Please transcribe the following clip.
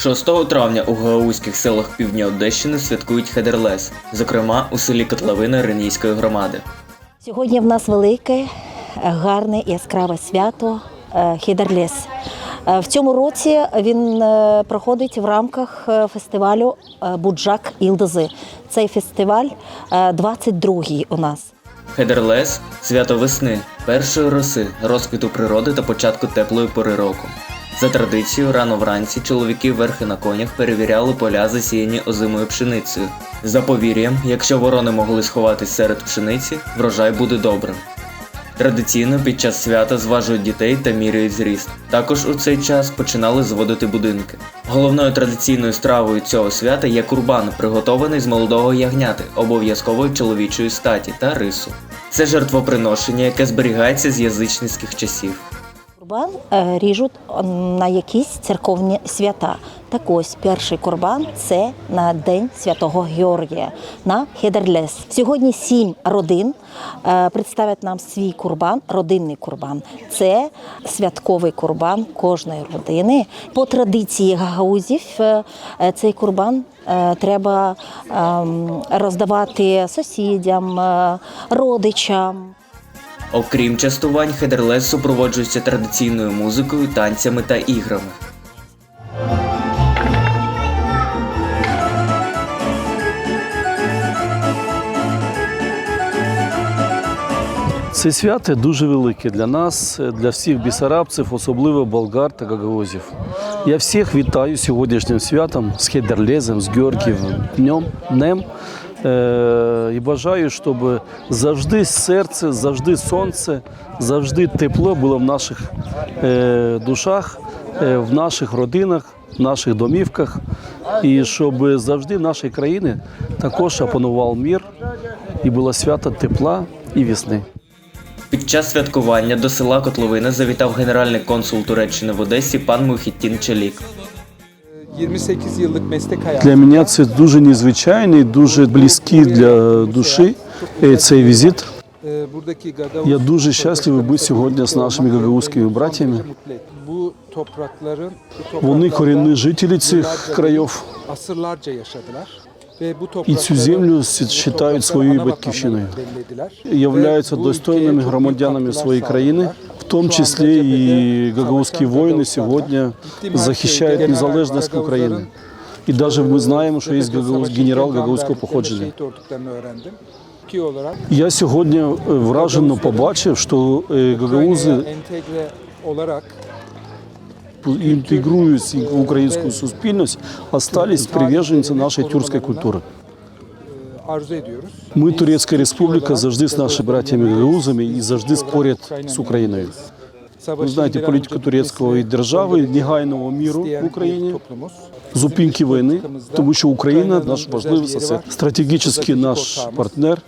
6 травня у гагаузьких селах півдня Одещини святкують Хедерлес, зокрема у селі Котловина Ренійської громади. Сьогодні в нас велике, е, гарне яскраве свято е, Хідерлес. Е, В цьому році він проходить в рамках фестивалю Буджак Ілдози. Цей фестиваль е, 22-й у нас. Хедерлес свято весни, першої роси, розквіту природи та початку теплої пори року. За традицією, рано вранці чоловіки верхи на конях перевіряли поля, засіяні озимою пшеницею. За повір'ям, якщо ворони могли сховатись серед пшениці, врожай буде добрим. Традиційно під час свята зважують дітей та міряють зріст. Також у цей час починали зводити будинки. Головною традиційною стравою цього свята є курбан, приготований з молодого ягняти, обов'язкової чоловічої статі та рису. Це жертвоприношення, яке зберігається з язичницьких часів. Курбан е, ріжуть на якісь церковні свята. Так ось перший курбан це на День Святого Георгія на Хедерлес. Сьогодні сім родин е, представлять нам свій курбан, родинний курбан. Це святковий курбан кожної родини. По традиції гагаузів е, цей курбан треба ем, роздавати сусідям, родичам. Окрім частувань, хедерлес супроводжується традиційною музикою, танцями та іграми. Це свято дуже велике для нас, для всіх бісарабців, особливо болгар та гагаузів. Я всіх вітаю сьогоднішнім святом з Хедерлезом, з Георгієвим днем, днем. Е, і бажаю, щоб завжди серце, завжди сонце, завжди тепло було в наших е, душах, е, в наших родинах, в наших домівках. І щоб завжди в нашій країні також опанував мір і було свято тепла і весни. Під час святкування до села Котловина завітав генеральний консул Туреччини в Одесі пан Мухіттін Челік. 28 yıllık meslek hayatı. Для мене це дуже незвичайний, дуже близький для душі е, цей візит. Gagavuz Я дуже щасливий бути сьогодні з нашими гагаузькими братями. Вони корінні жителі цих країв і цю землю вважають своєю батьківщиною. Являються достойними громадянами своєї країни, sağladılar. в тому Şu anda числі і cephede гагаузькі savaşan воїни Gagavuzlar сьогодні var. Gittiğim her захищають şeyde незалежність Gagavuzların, України. І навіть ми знаємо, що є Gagavuz гагаuz, Savaşı генерал için гагаузького can походження. verdiklerini, Şehit olduklarını öğrendim. Ki olarak Я сьогодні е, вражено побачив, що е, гагаузи Ukrayna'ya entegre olarak інтегруються в українську суспільність, остались приверженці нашої тюркської культури. Ми, Турецька Республіка, завжди з нашими братями грузами і завжди споряд з Україною. Ви знаєте політику турецького і держави, негайного міру в Україні, зупинки війни, тому що Україна наш важливий сосед, стратегічний наш партнер.